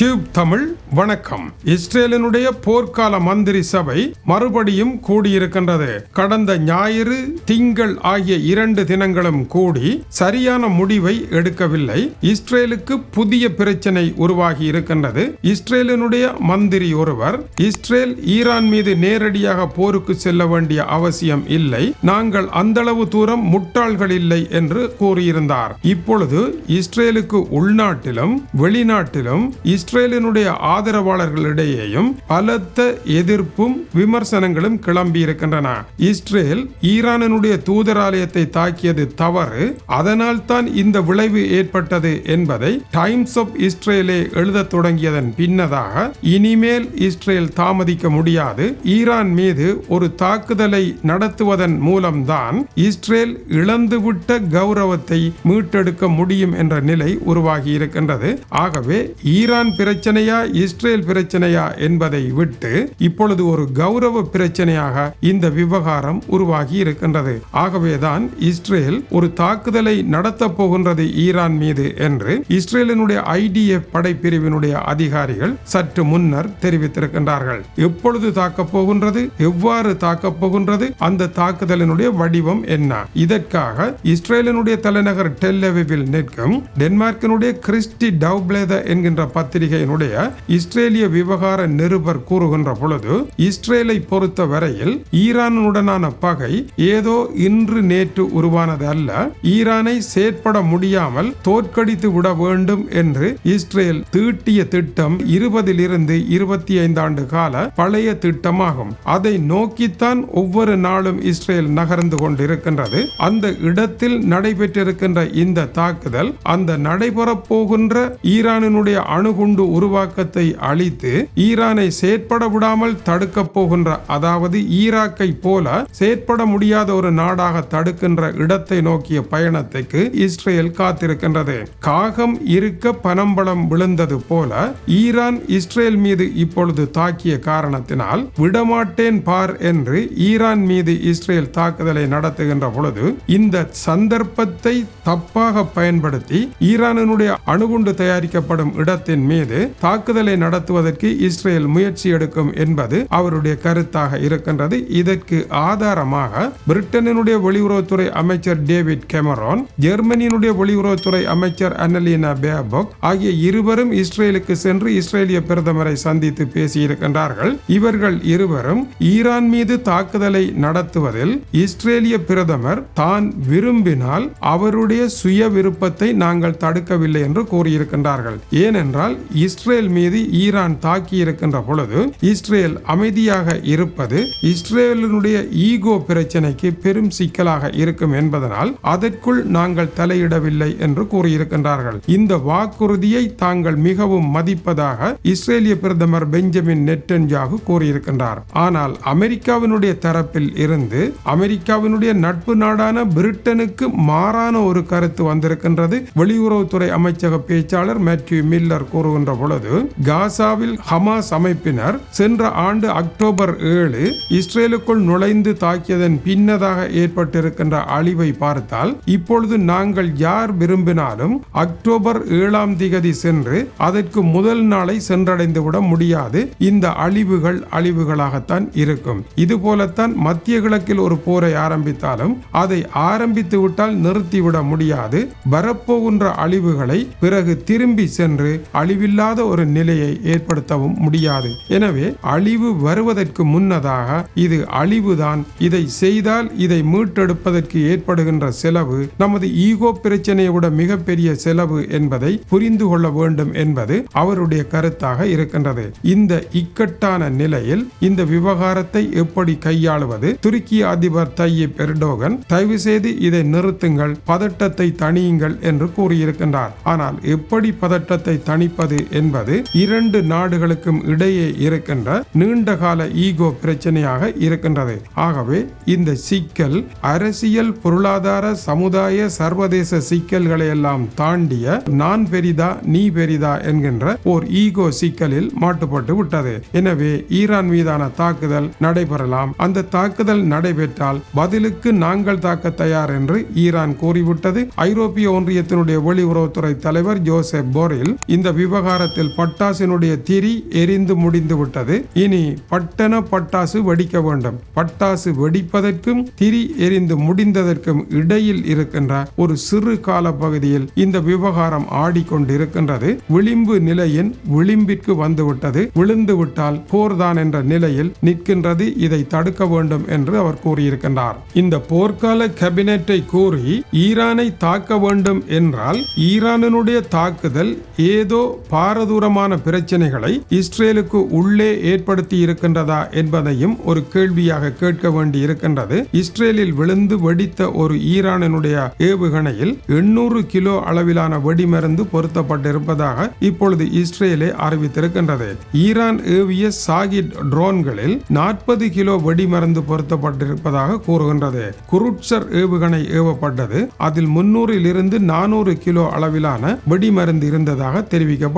Tube Tamil வணக்கம். இஸ்ரேலினுடைய போர்க்கால மந்திரி சபை மறுபடியும் கூடியிருக்கின்றது. கடந்த ஞாயிறு திங்கள் ஆகிய இரண்டு தினங்களும் கூடி சரியான முடிவை எடுக்கவில்லை. இஸ்ரேலுக்கு புதிய பிரச்சனை உருவாகி இருக்கின்றது. இஸ்ரேலினுடைய மந்திரி ஒருவர் இஸ்ரேல் ஈரான் மீது நேரடியாக போருக்கு செல்ல வேண்டிய அவசியம் இல்லை. நாங்கள் அந்தளவு தூரம் முட்டாள்கள் இல்லை என்று கூறியிருந்தார். இப்பொழுது இஸ்ரேலுக்கு உள்நாட்டிலும் வெளிநாட்டிலும் இஸ்ரேலினுடைய ஆதரவாளர்களிடையேயும் பலத்த எதிர்ப்பும் விமர்சனங்களும் கிளம்பி இருக்கின்றன. இஸ்ரேல் ஈரானினுடைய தூதராலயத்தை தாக்கியது தவறு. அதனால் தான் இந்த விளைவு ஏற்பட்டது என்பதை டைம்ஸ் ஆஃப் இஸ்ரேலே எழுதத் தொடங்கியதன் பின்னதாக இனிமேல் இஸ்ரேல் தாமதிக்க முடியாது. ஈரான் மீது ஒரு தாக்குதலை நடத்துவதன் மூலம்தான் இஸ்ரேல் இழந்துவிட்ட கௌரவத்தை மீட்டெடுக்க முடியும் என்ற நிலை உருவாகி இருக்கின்றது. ஆகவே ஈரான் பிரச்சனையா இஸ்ரேல் பிரச்சனையா என்பதை விட்டு இப்பொழுது ஒரு கௌரவ பிரச்சனையாக இந்த விவகாரம் உருவாகி இருக்கின்றது. ஆகவேதான் இஸ்ரேல் ஒரு தாக்குதலை நடத்த போகின்றது ஈரான் மீது என்று இஸ்ரேலினுடைய ஐடிஎஃப் படைப்பிரிவினுடைய அதிகாரிகள் சற்று முன்னர் தெரிவித்திருக்கின்றார்கள். எப்பொழுது தாக்கப் போகின்றது எவ்வாறு தாக்கப் போகின்றது அந்த தாக்குதலினுடைய வடிவம் என்ன? இதற்காக இஸ்ரேலினுடைய தலைநகர் டெல்லவிவில் நிற்கும் டென்மார்க்கினுடைய கிறிஸ்டி டவுப்ளேத என்கின்ற பத்திரிகையினுடைய இஸ்ரேலிய விவகார நிருபர் கூறுகின்ற பொழுது இஸ்ரேலை பொறுத்த வரையில் ஈரானுடனான பகை ஏதோ இன்று நேற்று உருவானது அல்ல. ஈரானை செயற்பட முடியாமல் தோற்கடித்து விட வேண்டும் என்று இஸ்ரேல் தீட்டிய திட்டம் இருபதிலிருந்து இருபத்தி ஐந்து ஆண்டு கால பழைய திட்டமாகும். அதை நோக்கித்தான் ஒவ்வொரு நாளும் இஸ்ரேல் நகர்ந்து கொண்டிருக்கின்றது. அந்த இடத்தில் நடைபெற்றிருக்கின்ற இந்த தாக்குதல் அந்த நடைபெறப் போகின்ற ஈரானினுடைய அணுகுண்டு உருவாக்கத்தை அழித்து ஈரானை செயற்பட விடாமல் தடுக்க போகின்ற அதாவது ஈராக்கை போல செயற்பட முடியாத ஒரு நாடாக தடுக்கின்ற இடத்தை நோக்கிய பயணத்துக்கு இஸ்ரேல் காத்திருக்கின்றது. காகம் இருக்க பனம்பழம் விழுந்தது போல ஈரான் இஸ்ரேல் மீது இப்பொழுது தாக்கிய காரணத்தினால் விடமாட்டேன் பார் என்று ஈரான் மீது இஸ்ரேல் தாக்குதலை நடத்துகின்ற பொழுது இந்த சந்தர்ப்பத்தை தப்பாக பயன்படுத்தி ஈரானினுடைய அணுகுண்டு தயாரிக்கப்படும் இடத்தின் மீது மீது தாக்குதலை நடத்துவதற்கு இஸ்ரேல் முயற்சி எடுக்கும் என்பது அவருடைய கருத்தாக இருக்கின்றது. இதற்கு ஆதாரமாக பிரிட்டனினுடைய வெளியுறவுத்துறை அமைச்சர் டேவிட் கெமரோன் ஜெர்மனியினுடைய வெளியுறவுத்துறை அமைச்சர் அனலீனா பேபக் ஆகிய இருவரும் இஸ்ரேலுக்கு சென்று இஸ்ரேலிய பிரதமரை சந்தித்து பேசியிருக்கின்றார்கள். இவர்கள் இருவரும் ஈரான் மீது தாக்குதலை நடத்துவதில் இஸ்ரேலிய பிரதமர் தான் விரும்பினால் அவருடைய சுய விருப்பத்தை நாங்கள் தடுக்கவில்லை என்று கூறியிருக்கின்றார்கள். ஏனென்றால் இஸ்ரேல் மீது ஈரான் தாக்கி இருக்கின்ற பொழுது இஸ்ரேல் அமைதியாக இருப்பது இஸ்ரேலினுடைய ஈகோ பிரச்சனைக்கு பெரும் சிக்கலாக இருக்கும் என்பதனால் அதற்குள் நாங்கள் தலையிடவில்லை என்று கூறியிருக்கின்றார்கள். இந்த வாக்குறுதியை தாங்கள் மிகவும் மதிப்பதாக இஸ்ரேலிய பிரதமர் பெஞ்சமின் நெட்டன்ஜாகு கூறியிருக்கின்றார். ஆனால் அமெரிக்காவினுடைய தரப்பில் இருந்து அமெரிக்காவினுடைய நட்பு நாடான பிரிட்டனுக்கு மாறான ஒரு கருத்து வந்திருக்கின்றது வெளியுறவுத்துறை அமைச்சக பேச்சாளர் மேத்யூ மில்லர் கூறுகின்ற பொழுது காசாவில் ஹமாஸ் அமைப்பினர் சென்ற ஆண்டு அக்டோபர் ஏழு இஸ்ரேலுக்குள் நுழைந்து தாக்கியதன் பின்னதாக ஏற்பட்டிருக்கின்ற அழிவை பார்த்தால் இப்பொழுது நாங்கள் யார் விரும்பினாலும் அக்டோபர் ஏழாம் திகதி சென்று அதற்கு முதல் நாளை சென்றடைந்து விட முடியாது. இந்த அழிவுகள் அழிவுகளாகத்தான் இருக்கும். இது போலத்தான் மத்திய கிழக்கில் ஒரு போரை ஆரம்பித்தாலும் அதை ஆரம்பித்து விட்டால் நிறுத்திவிட முடியாது. வரப்போகின்ற அழிவுகளை பிறகு திரும்பி சென்று அழிவில் இல்லாத ஒரு நிலையை ஏற்படுத்தவும் முடியாது. எனவே அழிவு வருவதற்கு முன்னதாக இது அழிவுதான். இதை செய்தால் இதை மீட்டெடுப்பதற்கு ஏற்படுகின்ற செலவு நமது ஈகோ பிரச்சனையை விட மிகப்பெரிய செலவு என்பதை புரிந்து கொள்ள வேண்டும் என்பது அவருடைய கருத்தாக இருக்கின்றது. இந்த இக்கட்டான நிலையில் இந்த விவகாரத்தை எப்படி கையாளுவது? துருக்கிய அதிபர் தையீப் எர்டோகன் தயவு செய்து இதை நிறுத்துங்கள். பதட்டத்தை தணியுங்கள் என்று கூறியிருக்கின்றார். ஆனால் எப்படி பதட்டத்தை தணிப்பது என்பது இரண்டு நாடுகளுக்கும் இடையே இருக்கின்ற நீண்டகால ஈகோ பிரச்சனையாக இருக்கின்றது. ஆகவே இந்த சிக்கல் அரசியல் பொருளாதார சமுதாய சர்வதேச சிக்கல்களை எல்லாம் தாண்டிய நான் பெரிதா நீ பெரிதா என்கின்ற ஓர் ஈகோ சிக்கலில் மாட்டுப்பட்டு விட்டது. எனவே ஈரான் மீதான தாக்குதல் நடைபெறலாம். அந்த தாக்குதல் நடைபெற்றால் பதிலுக்கு நாங்கள் தாக்க தயார் என்று ஈரான் கூறிவிட்டது. ஐரோப்பிய ஒன்றியத்தினுடைய வெளியுறவுத்துறை தலைவர் ஜோசப் போரில் இந்த விவகாரம் விவகாரத்தில் பட்டாசினுடைய திரி எரிந்து முடிந்து விட்டது. இனி பட்டன பட்டாசு வெடிக்க வேண்டும். பட்டாசு வெடிப்பதற்கும் திரி எரிந்து முடிந்ததற்கும் இடையில் இருக்கின்ற ஒரு சிறு கால பகுதியில் இந்த விவகாரம் ஆடிக்கொண்டிருக்கின்றது. விளிம்பு நிலையின் விளிம்பிற்கு வந்துவிட்டது. விழுந்து விட்டால் போர்தான் என்ற நிலையில் நிற்கின்றது. இதை தடுக்க வேண்டும் என்று அவர் கூறியிருக்கின்றார். இந்த போர்க்கால கேபினெட்டை கூறி ஈரானை தாக்க வேண்டும் என்றால் ஈரானினுடைய தாக்குதல் ஏதோ பாரதூரமான பிரச்சனைகளை இஸ்ரேலுக்கு உள்ளே ஏற்படுத்தி இருக்கின்றதா என்பதையும் ஒரு கேள்வியாக கேட்க வேண்டி இருக்கின்றது. இஸ்ரேலில் விழுந்து வெடித்த ஒரு ஈரானினுடைய ஏவுகணையில் எண்ணூறு கிலோ அளவிலான வெடிமருந்து பொருத்தப்பட்டிருப்பதாக இப்பொழுது இஸ்ரேலே அறிவித்திருக்கின்றது. ஈரான் ஏவிய சாகிட் ட்ரோன்களில் நாற்பது கிலோ வெடிமருந்து பொருத்தப்பட்டிருப்பதாக கூறுகின்றது. குருட்சர் ஏவுகணை ஏவப்பட்டது. அதில் முன்னூறில் இருந்து நானூறு கிலோ அளவிலான வெடிமருந்து இருந்ததாக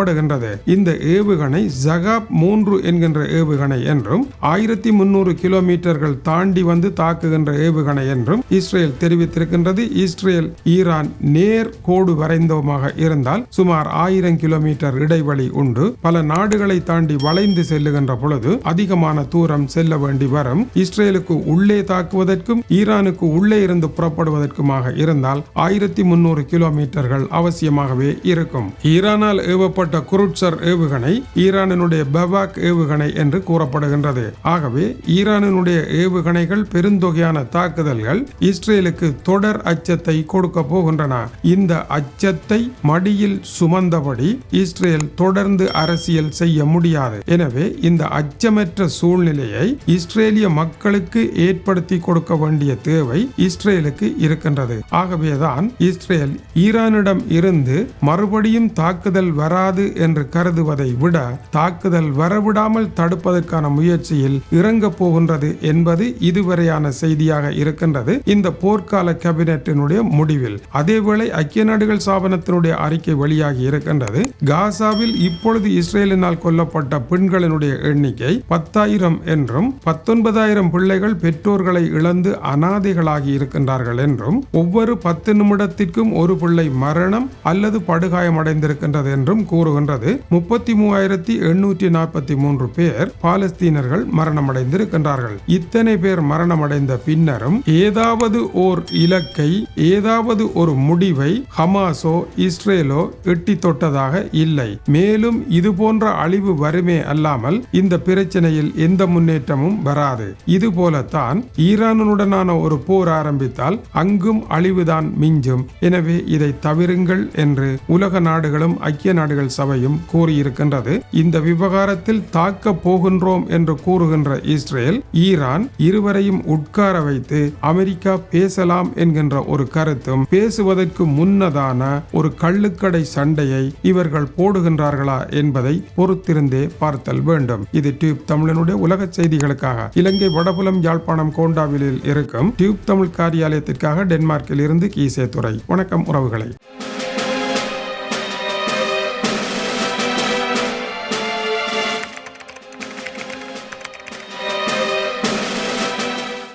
காணப்படுகின்றது இந்த ஏவுகணை ஜகாப் மூன்று என்கின்ற ஏவுகணை என்றும் ஆயிரத்தி முன்னூறு கிலோமீட்டர்கள் தாண்டி வந்து தாக்குகின்ற ஏவுகணை என்றும் இஸ்ரேல் தெரிவித்திருக்கின்றது. இஸ்ரேல் ஈரான் நேர் கோடு வரைந்தோமாக இருந்தால் சுமார் ஆயிரம் கிலோமீட்டர் இடைவெளி உண்டு. பல நாடுகளை தாண்டி வளைந்து செல்லுகின்ற பொழுது அதிகமான தூரம் செல்ல வேண்டி வரும். இஸ்ரேலுக்கு உள்ளே தாக்குவதற்கும் ஈரானுக்கு உள்ளே இருந்து புறப்படுவதற்குமாக இருந்தால் ஆயிரத்தி முன்னூறு கிலோமீட்டர்கள் அவசியமாகவே இருக்கும். ஈரானால் ஏவப்பட்ட குருட்சர் ஏவுகணை ஈரானினுடைய பெவாக் ஏவுகணை என்று கூறப்படுகின்றது. ஆகவே ஈரானினுடைய ஏவுகணைகள் பெருந்தொகையான தாக்குதல்கள் இஸ்ரேலுக்கு தொடர் அச்சத்தை கொடுக்க போகின்றன. இந்த அச்சத்தை மடியில் சுமந்தபடி இஸ்ரேல் தொடர்ந்து அரசியல் செய்ய முடியாது. எனவே இந்த அச்சமற்ற சூழ்நிலையை இஸ்ரேலிய மக்களுக்கு ஏற்படுத்தி கொடுக்க வேண்டிய தேவை இஸ்ரேலுக்கு இருக்கின்றது. ஆகவேதான் இஸ்ரேல் ஈரானிடம் இருந்து மறுபடியும் தாக்குதல் வராது என்று கருதுவதை விட தாக்குதல் வரவிடாமல் தடுப்பதற்கான முயற்சியில் இறங்க போகின்றது என்பது இதுவரையான செய்தியாக இருக்கின்றது. இந்த போர்க்கால கேபினட்டினுடைய முடிவில் அதேவேளை ஐக்கிய நாடுகள் ஸ்தாபனத்தினுடைய அறிக்கை வெளியாகி இருக்கின்றது. காசாவில் இப்பொழுது இஸ்ரேலினால் கொல்லப்பட்ட பெண்களினுடைய எண்ணிக்கை பத்தாயிரம் என்றும் பத்தொன்பதாயிரம் பிள்ளைகள் பெற்றோர்களை இழந்து அனாதைகளாகி இருக்கின்றார்கள் என்றும் ஒவ்வொரு பத்து நிமிடத்திற்கும் ஒரு பிள்ளை மரணம் அல்லது படுகாயமடைந்திருக்கின்றது என்றும் கூறுகின்றது முப்பத்தி மூவாயிரத்தி எண்ணூற்றி நாற்பத்தி மூன்று பேர் பாலஸ்தீனர்கள் மரணமடைந்திருக்கின்றார்கள். இத்தனை பேர் மரணமடைந்த பின்னரும் ஏதாவது ஓர் இலக்கை ஏதாவது ஒரு முடிவை ஹமாஸோ இஸ்ரேலோ எட்டி தொட்டதாக இல்லை. மேலும் இது போன்ற அழிவு வருமே அல்லாமல் இந்த பிரச்சனையில் எந்த முன்னேற்றமும் வராது. இது போலத்தான் ஈரானுடனான ஒரு போர் ஆரம்பித்தால் அங்கும் அழிவுதான் மிஞ்சும். எனவே இதை தவிருங்கள் என்று உலக நாடுகளும் ஐக்கிய நாடுகள் சபையும் கூறியிருக்கின்றது. இந்த விவகாரத்தில் தாக்க போகின்றோம் என்று கூறுகின்ற இஸ்ரேல் ஈரான் இருவரையும் உட்கார வைத்து அமெரிக்கா பேசலாம் என்கின்ற ஒரு கருத்தும் பேசுவதற்கு முன்னதான ஒரு கள்ளுக்கடை சண்டையை இவர்கள் போடுகின்றார்களா என்பதை பொறுத்திருந்தே பார்த்தல் வேண்டும். இது டியூப் தமிழனுடைய உலக செய்திகளுக்காக. இலங்கை வடபுலம் யாழ்ப்பாணம் கோண்டாவிலில் இருக்கும் டியூப் தமிழ் காரியாலயத்திற்காக டென்மார்க்கில் இருந்து கீசே துறை வணக்கம் உறவுகளை.